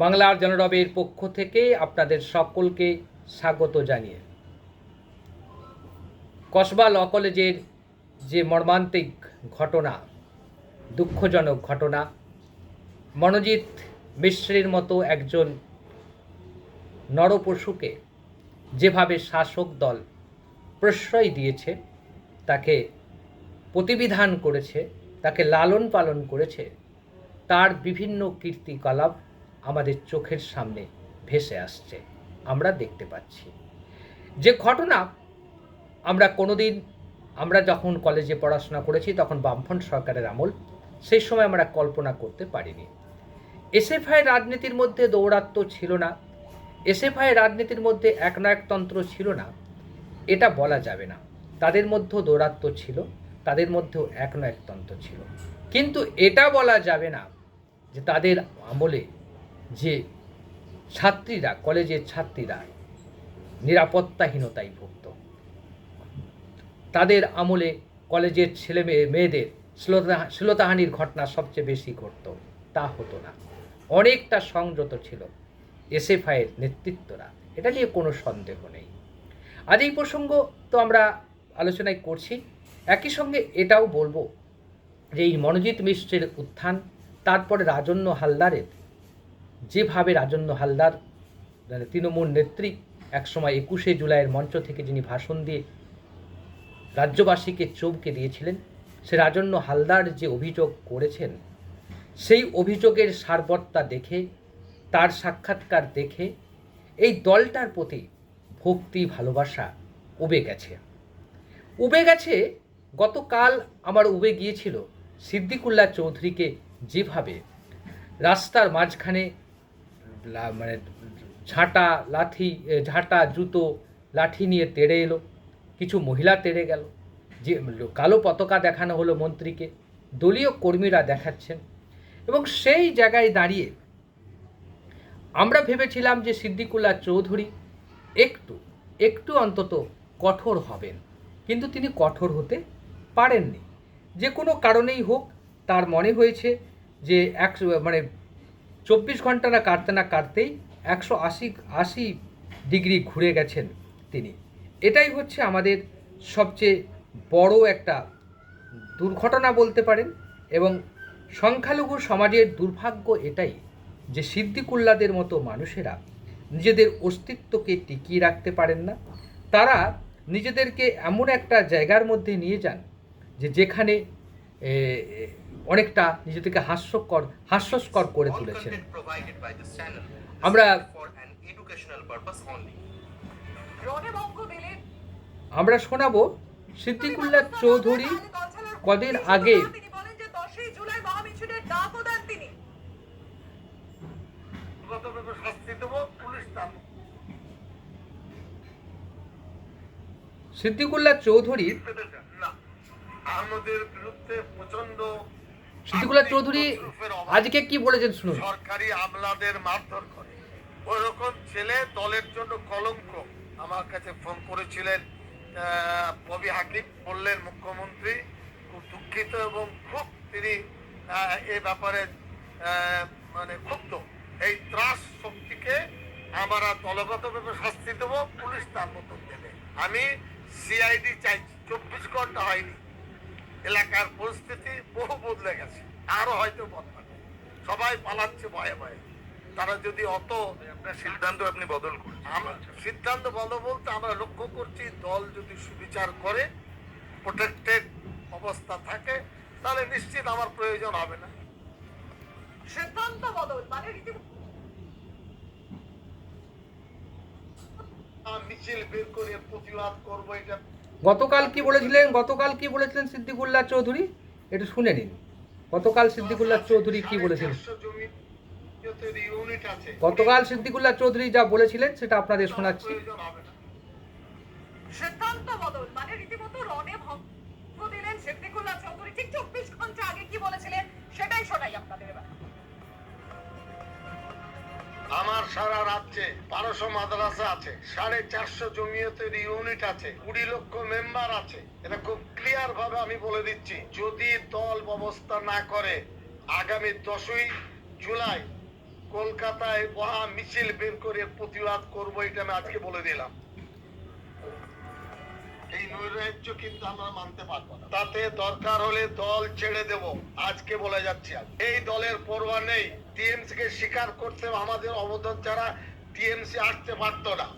বাংলার জনরবের পক্ষ থেকে আপনাদের সকলকে স্বাগত জানিয়ে। কসবা ল কলেজের যে মর্মান্তিক ঘটনা, দুঃখজনক ঘটনা, মনোজিৎ মিশ্রের মতো একজন নরপশুকে যেভাবে শাসক দল প্রশ্রয় দিয়েছে, তাকে প্রতিবিধান করেছে, তাকে লালন পালন করেছে, তার বিভিন্ন কীর্তিকলাপ আমাদের চোখের সামনে ভেসে আসছে। আমরা দেখতে পাচ্ছি। যে ঘটনা আমরা কোনোদিন, আমরা যখন কলেজে পড়াশোনা করেছি, তখন বামফ্রন্ট সরকারের আমল, সেই সময় আমরা কল্পনা করতে পারিনি। এসএফআই রাজনীতির মধ্যে দৌরাত্ম্য ছিল না। এসএফআই রাজনীতির মধ্যে একনায়কতন্ত্র ছিল না। এটা বলা যাবে না। তাদের মধ্যেও দৌরাত্ম্য ছিল, তাদের মধ্যেও একনায়কতন্ত্র ছিল। কিন্তু এটা বলা যাবে না যে তাদের আমলে যে ছাত্রীরা, কলেজের ছাত্রীরা নিরাপত্তাহীনতায় ভুগত। তাদের আমলে কলেজের ছেলে মেয়ে, মেয়েদের শ্লীলতা শ্লীলতাহানির ঘটনা সবচেয়ে বেশি ঘটত। তা হতো না। অনেকটা সংযত ছিল এসএফআইয়ের নেতৃত্বরা। এটা নিয়ে কোনো সন্দেহ নেই। আজ এই প্রসঙ্গ তো আমরা আলোচনায় করছি। একই সঙ্গে এটাও বলব যে এই মনোজিৎ মিশ্রের উত্থান, তারপরে রাজন্য হালদারের যেভাবে রাজন্য হালদার মানে তৃণমূল নেত্রী, একসময় একুশে জুলাইয়ের মঞ্চ থেকে যিনি ভাষণ দিয়ে রাজ্যবাসীকে চমকে দিয়েছিলেন, সে রাজন্য হালদার যে অভিযোগ করেছেন, সেই অভিযোগের সারবত্তা দেখে, তার সাক্ষাৎকার দেখে, এই দলটার প্রতি ভক্তি, ভালোবাসা উবে গেছে। উবে গেছে, গতকাল আমার উবে গিয়েছিল, সিদ্দিকুল্লাহ চৌধুরীকে যেভাবে রাস্তার মাঝখানে মানে ঝাঁটা, লাঠি ঝাঁটা, জুতো, লাঠি নিয়ে তেড়ে এলো। কিছু মহিলা তেড়ে গেল। যে কালো পতাকা দেখানো হলো মন্ত্রীকে। দলীয় কর্মীরা দেখাচ্ছেন। এবং সেই জায়গায় দাঁড়িয়ে আমরা ভেবেছিলাম যে সিদ্দিকুল্লাহ চৌধুরী একটু একটু অন্তত কঠোর হবেন। কিন্তু তিনি কঠোর হতে পারেননি। যে কোনো কারণেই হোক, তার মনে হয়েছে যে এক মানে চব্বিশ ঘণ্টা না কাটতে না কাটতেই একশো আশি আশি ডিগ্রি ঘুরে গেছেন তিনি। এটাই হচ্ছে আমাদের সবচেয়ে বড় একটা দুর্ঘটনা বলতে পারেন এবং সংখ্যালঘু সমাজের দুর্ভাগ্য এটাই যে সিদ্দিকুল্লাদের মতো মানুষেরা নিজেদের অস্তিত্বকে টিকিয়ে রাখতে পারেন না। তারা নিজেদেরকে এমন একটা জায়গার মধ্যে নিয়ে যান যে যেখানে অনেকটা নিজেদেরকে হাস্যকর হাস্যস্কর করে তুলেছেন। আমরা- আমরা শোনাবো সিদ্দিকুল্লাহ চৌধুরী কদিন আগে। তিনি বলেন যে 10ই জুলাই মহামিছিলের ডাকও দেন তিনি। গতভাবে শাস্তি দেবো পুলিশ তার সিদ্দিকুল্লাহ চৌধুরী না আমাদের বিরুদ্ধে প্রচণ্ড সিদ্দিকুল্লাহ চৌধুরী আজকে কি বলেছেন শুনুন। সরকারি আমলাদের মারধর করে। ওইরকম ছেলে দলের জন্য কলঙ্ক। আমার কাছে ফোন করেছিলেন ববি হাকিম, বললেন মুখ্যমন্ত্রী, খুব দুঃখিত এবং খুব তিনি এ ব্যাপারে মানে ক্ষুব্ধ। এই ত্রাস শক্তিকে আমরা দলগতভাবে শাস্তি দেবো, পুলিশ তার মতন দেবে। আমি সিআইডি চাইছি। চব্বিশ ঘণ্টা হয়নি। এলাকার পরিস্থিতি বহু বদলে গেছে। আরও হয়তো বদলাবে সবাই পালাচ্ছে ভয়ে ভয়ে। তারা যদি অত আপনার সিদ্ধান্ত আপনি বদল করুন আমরা সিদ্ধান্ত বলো বলতে আমরা লক্ষ্য করছি দল যদি সুবিচার করে প্রোটেক্টেড অবস্থা থাকে তাহলে নিশ্চিত আমার প্রয়োজন হবে না। সিদ্ধান্ত বদল মানে মিছিল বের করে প্রতিবাদ করব এটা গতকাল কি বলেছিলেন? গতকাল কি বলেছিলেন সিদ্দিকুল্লাহ চৌধুরী? একটু শুনে নিন। গতকাল সিদ্দিকুল্লাহ চৌধুরী কি বলেছিলেন গতকাল সিদ্দিকুল্লাহ চৌধুরী যা বলেছিলেন, সেটা আপনাদের শোনাচ্ছি। সিদ্ধান্ত মানে চৌধুরী। চব্বিশ ঘণ্টা আগে কি বলেছিলেন, সেটাই শোনাই আপনাদের সারা রাজ্যে বারোশো মাদ্রাসা আছে, সাড়ে চারশো জমিয়তের ইউনিট আছে, কুড়ি লক্ষ মেম্বার আছে। এটা খুব ক্লিয়ার ভাবে আমি বলে দিচ্ছি, যদি দল ব্যবস্থা না করে, আগামী দশই জুলাই কলকাতায় মহা মিছিল বের করে প্রতিবাদ করব এটা আমি আজকে বলে দিলাম। এই নৈরাজ্য কিন্তু আমরা মানতে পারব না। তাতে দরকার হলে দল ছেড়ে দেব। আজকে বলে যাচ্ছি এই দলের পরোয়া নেই। টিএমসি কে স্বীকার করতে আমাদের অবদান ছাড়া টিএমসি আসতে পারতো না।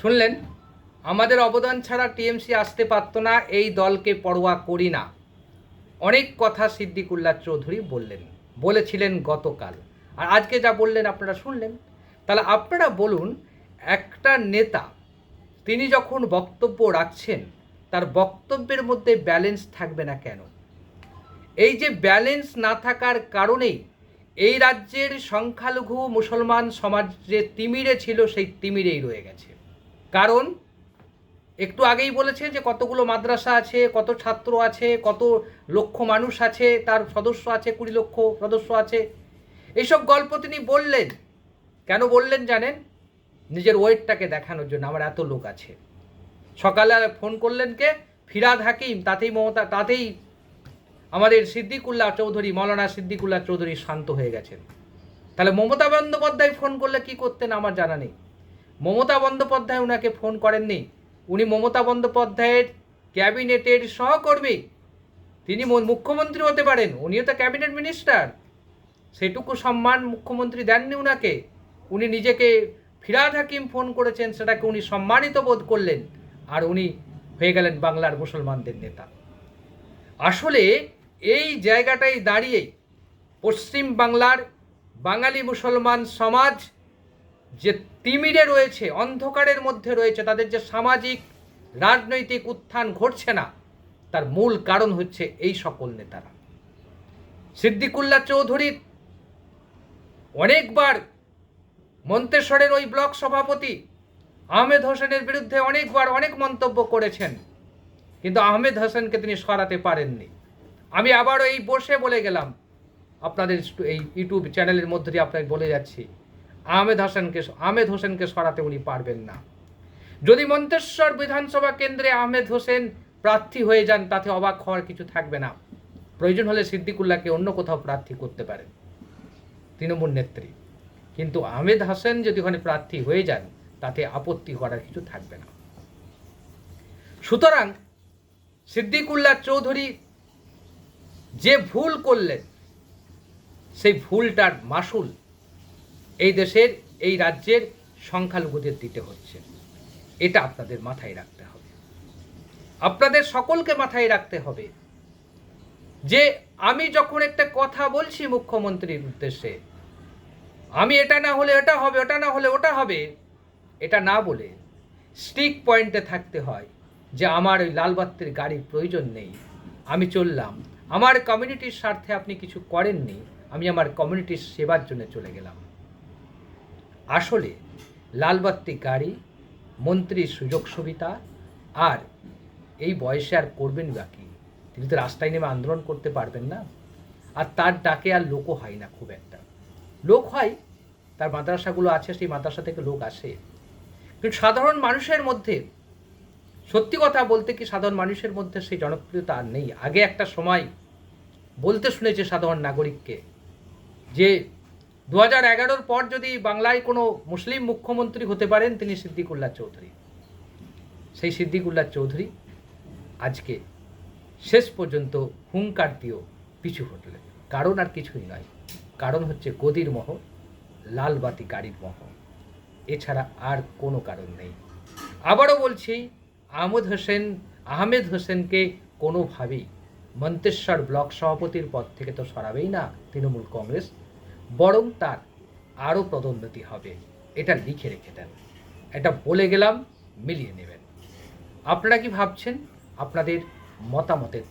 শুনলেন? আমাদের অবদান ছাড়া টিএমসি আসতে পারতো না এই দলকে পরোয়া করি না। অনেক কথা সিদ্দিকুল্লাহ চৌধুরী বললেন বলেছিলেন গতকাল। আর আজকে যা বললেন আপনারা শুনলেন। তাহলে আপনারা বলুন একটা নেতা, তিনি যখন বক্তব্য রাখছেন, তার বক্তব্যের মধ্যে ব্যালেন্স থাকবে না কেন? এই যে ব্যালেন্স না থাকার কারণেই এই রাজ্যের সংখ্যালঘু মুসলমান সমাজ যে তিমিরে ছিল, সেই তিমিরেই রয়ে গেছে। কারণ, একটু আগেই বলেছে যে কতগুলো মাদ্রাসা আছে, কত ছাত্র আছে, কত লক্ষ মানুষ আছে, তার সদস্য আছে, কুড়ি লক্ষ সদস্য আছে। এইসব গল্প তিনি বললেন। কেন বললেন জানেন? নিজের ওয়েটটাকে দেখানোর জন্য আমার এত লোক আছে। সকালে ফোন করলেন কে? ফিরাদ হাকিম, তাতেই মমতা, তাতেই আমাদের সিদ্দিকুল্লাহ চৌধুরী, মৌলানা সিদ্দিকুল্লাহ চৌধুরী শান্ত হয়ে গেছেন। তাহলে মমতা বন্দ্যোপাধ্যায় ফোন করলে কি করতেন আমার জানা নেই। মমতা বন্দ্যোপাধ্যায় ওনাকে ফোন করেননি। উনি মমতা বন্দ্যোপাধ্যায়ের ক্যাবিনেটের সহকর্মী। তিনি মুখ্যমন্ত্রী হতে পারেন, উনিও তো ক্যাবিনেট মিনিস্টার। সেটুকু সম্মান মুখ্যমন্ত্রী দেননি উনাকে। উনি নিজেকে ফিরাদ হাকিম ফোন করেছেন, সেটাকে উনি সম্মানিত বোধ করলেন, আর উনি হয়ে গেলেন বাংলার মুসলমানদের নেতা। আসলে এই জায়গাটায় দাঁড়িয়ে পশ্চিম বাংলার বাঙালি মুসলমান সমাজ যে তিমিরে রয়েছে, অন্ধকারের মধ্যে রয়েছে, তাদের যে সামাজিক, রাজনৈতিক উত্থান ঘটছে না, তার মূল কারণ হচ্ছে এই সকল নেতারা। সিদ্দিকুল্লাহ চৌধুরীর অনেকবার মন্তেশ্বরের ওই ব্লক সভাপতি আহমেদ হোসেনের বিরুদ্ধে অনেকবার অনেক মন্তব্য করেছেন, কিন্তু আহমেদ হোসেনকে তিনি সরাতে পারেননি। আমি আবারও এই বসে বলে গেলাম, আপনাদের এই ইউটিউব চ্যানেলের মধ্যে দিয়ে আপনাকে বলে যাচ্ছি, আহমেদ হোসেনকে আহমেদ হোসেনকে সরাতে উনি পারবেন না। যদি মন্তেশ্বর বিধানসভা কেন্দ্রে আহমেদ হোসেন প্রার্থী হয়ে যান, তাতে অবাক হওয়ার কিছু থাকবে না। প্রয়োজন হলে সিদ্দিকুল্লাহকে অন্য কোথাও প্রার্থী করতে পারেন। তৃণমূল নেত্রী। কিন্তু আহমেদ হাসান যদি ওখানে প্রার্থী হয়ে যান, তাতে আপত্তি করার কিছু থাকবে না। সুতরাং সিদ্দিকুল্লাহ চৌধুরী যে ভুল করলেন, সেই ভুলটার মাসুল এই দেশের, এই রাজ্যের সংখ্যালঘুদের দিতে হচ্ছে। এটা আপনাদের মাথায় রাখতে হবে। আপনাদের সকলকে মাথায় রাখতে হবে যে আমি যখন একটা কথা বলছি মুখ্যমন্ত্রীর উদ্দেশ্যে আমি এটা না হলে এটা হবে, ওটা না হলে ওটা হবে। এটা না বলে স্টিক পয়েন্টে থাকতে হয় যে আমার ওই লালবাত্তির গাড়ির প্রয়োজন নেই। আমি চললাম। আমার কমিউনিটির স্বার্থে আপনি কিছু করেননি। আমি আমার কমিউনিটির সেবার জন্য চলে গেলাম। আসলে লালবাত্তি গাড়ি, মন্ত্রীর সুযোগ সুবিধা আর এই বয়সে আর করবেন বাকি তিনি তো রাস্তায় নেমে আন্দোলন করতে পারবেন না। আর তার ডাকে আর লোকও হয় না খুব একটা। লোক হয় তার মাদ্রাসাগুলো আছে, সেই মাদ্রাসা থেকে লোক আসে। কিন্তু সাধারণ মানুষের মধ্যে, সত্যি কথা বলতে কি সাধারণ মানুষের মধ্যে সেই জনপ্রিয়তা আর নেই। আগে একটা সময় বলতে শুনেছে সাধারণ নাগরিককে যে দু হাজার এগারোর পর যদি বাংলায় কোনো মুসলিম মুখ্যমন্ত্রী হতে পারেন, তিনি সিদ্দিকুল্লাহ চৌধুরী। সেই সিদ্দিকুল্লাহ চৌধুরী আজকে শেষ পর্যন্ত হুঙ্কার দিয়েও পিছু হটলেন। কারণ আর কিছুই নয়। কারণ হচ্ছে গদির মোহ লালবাতি গাড়ির মোহ এছাড়া আর কোনো কারণ নেই। আবারও বলছি, আহমদ হোসেন, আহমেদ হোসেনকে কোনোভাবেই মন্তেশ্বর ব্লক সভাপতির পদ থেকে তো সরাবেই না তৃণমূল কংগ্রেস, বরং তার আরও পদোন্নতি হবে, এটা লিখে রেখে দেন। এটা বলে গেলাম, মিলিয়ে নেবেন। আপনারা কি ভাবছেন? আপনাদের মতামতের